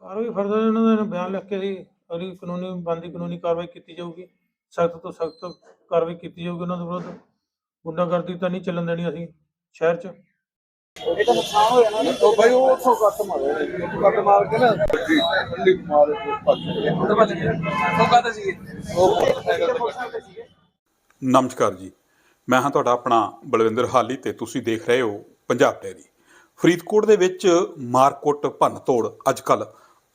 ਕਾਰਵਾਈ ਫਰਦਰ ਇਹਨਾਂ ਦਾ ਬਿਆਨ ਲਿਖ ਕੇ ਅਸੀਂ ਅਗਲੀ ਕਾਨੂੰਨੀ ਬੰਦੀ ਕਾਨੂੰਨੀ ਕਾਰਵਾਈ ਕੀਤੀ ਜਾਊਗੀ। ਸਖਤ ਤੋਂ ਸਖਤ ਕਾਰਵਾਈ ਕੀਤੀ ਜਾਊਗੀ ਉਹਨਾਂ ਦੇ ਵਿਰੁੱਧ। ਗੁੰਡਾਗਰਦੀ ਤਾਂ ਨਹੀਂ ਚੱਲਣ ਦੇਣੀ ਅਸੀਂ ਸ਼ਹਿਰ 'ਚ। ਉਹ ਭਾਈ ਉਹ ਉੱਥੋਂ ਕੱਟ ਮਾਰਿਆ। ਨੇ ਉੱਥੋਂ ਕੱਟ ਮਾਰ ਕੇ ਨਾ ਗੱਡੀ ਠੰਡੀ ਮਾਰ ਕੇ ਭੱਜ ਗਏ। ਉਹ ਭੱਜ ਗਏ। ਉਹ ਕਾਹਦੇ ਸੀਗੇ। ਉਹ ਮੋਟਰਸਾਈਕਲ ਤੇ ਨਮਸਕਾਰ ਜੀ। ਮੈਂ ਹਾਂ ਤੁਹਾਡਾ ਆਪਣਾ ਬਲਵਿੰਦਰ ਹਾਲੀ ਤੇ ਤੁਸੀਂ ਦੇਖ ਰਹੇ ਹੋ ਪੰਜਾਬ ਡੈਰੀ ਫਰੀਦਕੋਟ ਦੇ ਵਿੱਚ ਮਾਰਕੁੱਟ ਭੰਨਤੋੜ ਅੱਜਕੱਲ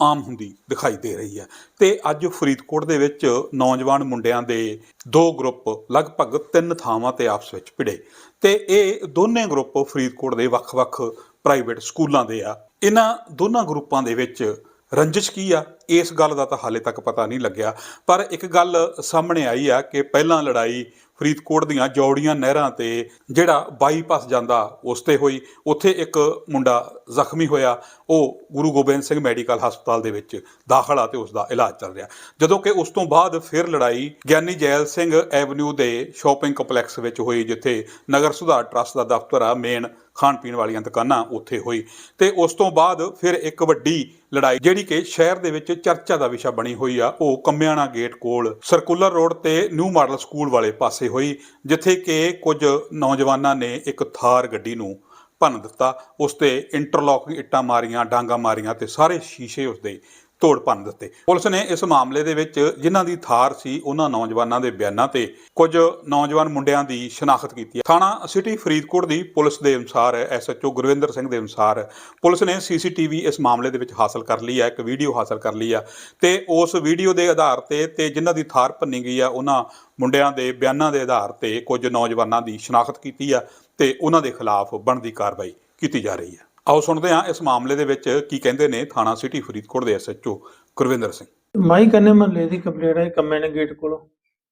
ਆਮ ਹੁੰਦੀ ਦਿਖਾਈ ਦੇ ਰਹੀ ਹੈ। ਤੇ ਅੱਜ ਫਰੀਦਕੋਟ ਦੇ ਵਿੱਚ ਨੌਜਵਾਨ ਮੁੰਡਿਆਂ ਦੇ ਦੋ ਗਰੁੱਪ ਲਗਭਗ ਤਿੰਨ ਥਾਵਾਂ ਤੇ ਆਪਸ ਵਿੱਚ ਭਿੜੇ। ਤੇ ਇਹ ਦੋਨੇ ਗਰੁੱਪ ਫਰੀਦਕੋਟ ਦੇ ਵੱਖ-ਵੱਖ ਪ੍ਰਾਈਵੇਟ ਸਕੂਲਾਂ ਦੇ ਆ। ਇਹਨਾਂ ਦੋਨਾਂ ਗਰੁੱਪਾਂ ਦੇ ਵਿੱਚ ਰੰਜਿਸ਼ ਕੀ ਆ? ਇਸ ਗੱਲ ਦਾ ਤਾਂ ਹਾਲੇ ਤੱਕ ਪਤਾ ਨਹੀਂ ਲੱਗਿਆ। ਪਰ ਇੱਕ ਗੱਲ ਸਾਹਮਣੇ ਆਈ ਆ ਕਿ ਪਹਿਲਾਂ ਲੜਾਈ ਫਰੀਦਕੋਟ ਦੀਆਂ ਜੌੜੀਆਂ ਨਹਿਰਾਂ ਤੇ ਜਿਹੜਾ ਬਾਈਪਾਸ ਜਾਂਦਾ, ਉਸ ਤੇ ਹੋਈ। ਉੱਥੇ ਇੱਕ ਮੁੰਡਾ ਜ਼ਖਮੀ ਹੋਇਆ, ਉਹ ਗੁਰੂ ਗੋਬਿੰਦ ਸਿੰਘ ਮੈਡੀਕਲ ਹਸਪਤਾਲ ਦੇ ਵਿੱਚ ਦਾਖਲ ਆ ਤੇ ਉਸ ਦਾ ਇਲਾਜ ਚੱਲ ਰਿਹਾ। ਜਦੋਂ ਕਿ ਉਸ ਤੋਂ ਬਾਅਦ ਫਿਰ ਲੜਾਈ ਗਿਆਨੀ ਜੈਲ ਸਿੰਘ ਐਵਨਿਊ ਦੇ ਸ਼ਾਪਿੰਗ ਕੰਪਲੈਕਸ ਵਿੱਚ ਹੋਈ, ਜਿੱਥੇ ਨਗਰ ਸੁਧਾਰ ਟਰਸਟ ਦਾ ਦਫ਼ਤਰ ਆ, ਮੇਨ ਖਾਣ ਪੀਣ ਵਾਲੀਆਂ ਦੁਕਾਨਾਂ ਉੱਥੇ ਹੋਈ। ਤੇ ਉਸ ਤੋਂ ਬਾਅਦ ਫਿਰ ਇੱਕ ਵੱਡੀ ਲੜਾਈ, ਜਿਹੜੀ ਕਿ ਸ਼ਹਿਰ ਦੇ ਵਿੱਚ ਚਰਚਾ ਦਾ ਵਿਸ਼ਾ ਬਣੀ ਹੋਈ ਆ, ਉਹ ਕੰਮਿਆਣਾ ਗੇਟ ਕੋਲ ਸਰਕੂਲਰ ਰੋਡ ਤੇ ਨਿਊ ਮਾਡਲ ਸਕੂਲ ਵਾਲੇ ਪਾਸੇ ਹੋਈ, ਜਿੱਥੇ ਕਿ ਕੁਝ ਨੌਜਵਾਨਾਂ ਨੇ ਇੱਕ ਥਾਰ ਗੱਡੀ ਨੂੰ ਭੰਨ ਦਿੱਤਾ। ਉਸ ਤੇ ਇੰਟਰਲੌਕਿੰਗ ਇੱਟਾਂ ਮਾਰੀਆਂ, ਡਾਂਗਾ ਮਾਰੀਆਂ ਤੇ ਸਾਰੇ ਸ਼ੀਸ਼ੇ ਉਸਦੇ ਤੋੜ ਭੰਨ ਦਿੱਤੇ। ਪੁਲਿਸ ਨੇ ਇਸ ਮਾਮਲੇ ਦੇ ਵਿੱਚ ਜਿਨ੍ਹਾਂ ਦੀ ਥਾਰ ਸੀ, ਉਹਨਾਂ ਨੌਜਵਾਨਾਂ ਦੇ ਬਿਆਨਾਂ ਤੇ ਕੁਝ ਨੌਜਵਾਨ ਮੁੰਡਿਆਂ ਦੀ ਸ਼ਨਾਖਤ ਕੀਤੀ ਹੈ। ਥਾਣਾ ਸਿਟੀ ਫਰੀਦਕੋਟ ਦੀ ਪੁਲਿਸ ਦੇ ਅਨੁਸਾਰ, ਐਸਐਚਓ ਗੁਰਵਿੰਦਰ ਸਿੰਘ ਦੇ ਅਨੁਸਾਰ, ਪੁਲਿਸ ਨੇ ਸੀਸੀਟੀਵੀ ਇਸ ਮਾਮਲੇ ਦੇ ਵਿੱਚ ਹਾਸਲ ਕਰ ਲਈ ਹੈ, ਇੱਕ ਵੀਡੀਓ ਹਾਸਲ ਕਰ ਲਈ ਆ ਤੇ ਉਸ ਵੀਡੀਓ ਦੇ ਆਧਾਰ ਤੇ ਤੇ ਜਿਨ੍ਹਾਂ ਦੀ ਥਾਰ ਭੰਨੀ ਗਈ ਆ ਉਹਨਾਂ ਮੁੰਡਿਆਂ ਦੇ ਬਿਆਨਾਂ ਦੇ ਆਧਾਰ ਤੇ ਕੁਝ ਨੌਜਵਾਨਾਂ ਦੀ ਸ਼ਨਾਖਤ ਕੀਤੀ ਆ ਤੇ ਉਹਨਾਂ ਦੇ ਖਿਲਾਫ ਬਣਦੀ ਕਾਰਵਾਈ ਕੀਤੀ ਜਾ ਰਹੀ ਹੈ। ਆਓ ਸੁਣਦੇ ਹਾਂ ਇਸ ਮਾਮਲੇ ਦੇ ਵਿੱਚ ਕੀ ਕਹਿੰਦੇ ਨੇ ਥਾਣਾ ਸਿਟੀ ਫਰੀਦਕੋਟ ਦੇ ਐਸਐਚਓ ਗੁਰਵਿੰਦਰ ਸਿੰਘ। ਮਾਈ ਕੰਨੇ ਮਹੱਲੇ ਦੀ ਕੰਪਲੇਂਟ ਆਈ ਕੰਮੇ ਨੇ ਗੇਟ ਕੋਲ।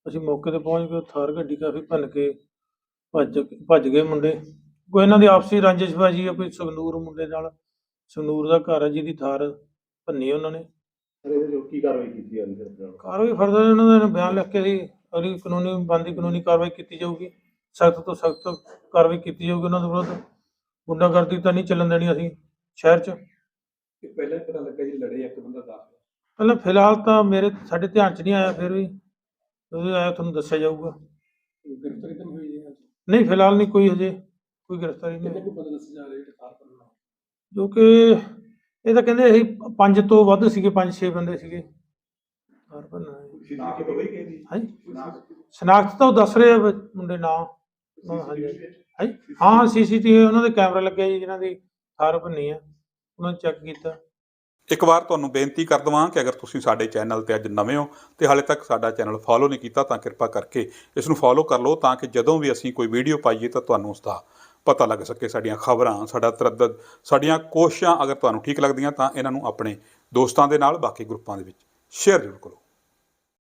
ਅਸੀਂ ਮੌਕੇ ਤੇ ਪਹੁੰਚ ਗਏ ਥਾਰ ਗੱਡੀ ਕਾਫੀ ਭੰਨ ਕੇ ਭੱਜ ਭੱਜ ਗਏ ਮੁੰਡੇ। ਕੋਈ ਇਹਨਾਂ ਦੀ ਆਪਸੀ ਰੰਜਿਸ਼ਬਾਜੀ ਆ ਕੋਈ ਸੰਗਨੂਰ ਮੁੰਡੇ ਨਾਲ। ਸੰਗਨੂਰ ਦਾ ਘਰ ਹੈ ਜਿਹਦੀ ਥਾਰ ਭੰਨੀ ਉਹਨਾਂ ਨੇ। ਕੀ ਕਾਰਵਾਈ ਕੀਤੀ ਜਾਂਦੀ ਹੈ ਕਾਰਵਾਈ ਫਰਦਰ ਇਹਨਾਂ ਦਾ ਬਿਆਨ ਲਿਖ ਕੇ ਅਸੀਂ ਅਗਲੀ ਕਾਨੂੰਨੀ ਬੰਦੀ ਕਾਨੂੰਨੀ ਕਾਰਵਾਈ ਕੀਤੀ ਜਾਊਗੀ। ਸਖਤ ਤੋਂ ਸਖਤ ਕਾਰਵਾਈ ਕੀਤੀ ਜਾਊਗੀ ਉਹਨਾਂ ਦੇ ਵਿਰੁੱਧ। ਗੁੰਡਾਗਰਦੀ ਤਾਂ ਨਹੀਂ ਚੱਲਣ ਦੇਣੀ ਅਸੀਂ ਸ਼ਹਿਰ 'ਚ। ਪਹਿਲਾਂ ਹੀ ਪਤਾ ਲੱਗਾ ਜੀ ਲੜੇ ਇੱਕ ਬੰਦਾ ਦਾਖਲ। ਪਹਿਲਾਂ ਫਿਲਹਾਲ ਤਾਂ ਮੇਰੇ ਸਾਡੇ ਧਿਆਨ 'ਚ ਨਹੀਂ ਆਇਆ ਫਿਰ ਵੀ ਜਦੋਂ ਆਇਆ ਤੁਹਾਨੂੰ ਦੱਸਿਆ ਜਾਊਗਾ। ਗ੍ਰਿਫਤਾਰੀ ਤਾਂ ਨਹੀਂ ਹੋਈ ਜੀ ਨਹੀਂ ਫਿਲਹਾਲ ਨਹੀਂ ਕੋਈ ਹਜੇ ਕੋਈ ਗ੍ਰਿਫਤਾਰੀ ਕਿੰਨੇ ਨਹੀਂ ਕੋ ਜਾ ਰਿਹਾ ਕਿ ਕਾਰ ਕਰਨਾ ਜੋ ਕਿ ਇਹ ਤਾਂ ਕਹਿੰਦੇ ਅਸੀਂ ਪੰਜ ਤੋਂ ਵੱਧ ਸੀਗੇ ਪੰਜ ਛੇ ਬੰਦੇ ਸੀਗੇ। ਹਰ ਬੰਦਾ ਸ਼ਨਾਖਤ ਹੋਈ ਗਈ ਦੀ ਹਾਂਜੀ। ਸ਼ਨਾਖਤ ਤਾਂ ਉਹ ਦੱਸ ਰਹੇ ਆ ਮੁੰਡੇ ਨਾਂ ਹਾਂ, ਹਾਂ? ਸੀਸੀਟੀਵੀ ਉਹਨਾਂ ਦੇ ਕੈਮਰੇ ਲੱਗੇ ਜੀ ਜਿਨ੍ਹਾਂ ਦੀ ਥਾਰ ਭੰਨੀ ਆ। ਉਹਨਾਂ ਨੇ ਚੈੱਕ ਕੀਤਾ। ਇੱਕ ਵਾਰ ਤੁਹਾਨੂੰ ਬੇਨਤੀ ਕਰ ਦਵਾਂ ਕਿ ਅਗਰ ਤੁਸੀਂ ਸਾਡੇ ਚੈਨਲ ਤੇ ਅੱਜ ਨਵੇਂ ਹੋ ਤੇ ਹਾਲੇ ਤੱਕ ਸਾਡਾ ਚੈਨਲ ਫੋਲੋ ਨਹੀਂ ਕੀਤਾ ਤਾਂ ਕਿਰਪਾ ਕਰਕੇ ਇਸ ਨੂੰ ਫੋਲੋ ਕਰ ਲਓ ਤਾਂ ਕਿ ਜਦੋਂ ਵੀ ਅਸੀਂ ਕੋਈ ਵੀਡੀਓ ਪਾਈਏ ਤਾਂ ਤੁਹਾਨੂੰ ਉਸ ਦਾ ਪਤਾ ਲੱਗ ਸਕੇ ਸਾਡੀਆਂ ਖਬਰਾਂ ਸਾਡਾ ਤਰੱਦਦ ਸਾਡੀਆਂ ਕੋਸ਼ਿਸ਼ਾਂ ਅਗਰ ਤੁਹਾਨੂੰ ਠੀਕ ਲੱਗਦੀਆਂ ਤਾਂ ਇਹਨਾਂ ਨੂੰ ਆਪਣੇ ਦੋਸਤਾਂ ਦੇ ਨਾਲ ਬਾਕੀ ਗਰੁੱਪਾਂ ਦੇ ਵਿੱਚ ਸ਼ੇਅਰ ਜ਼ਰੂਰ ਕਰੋ।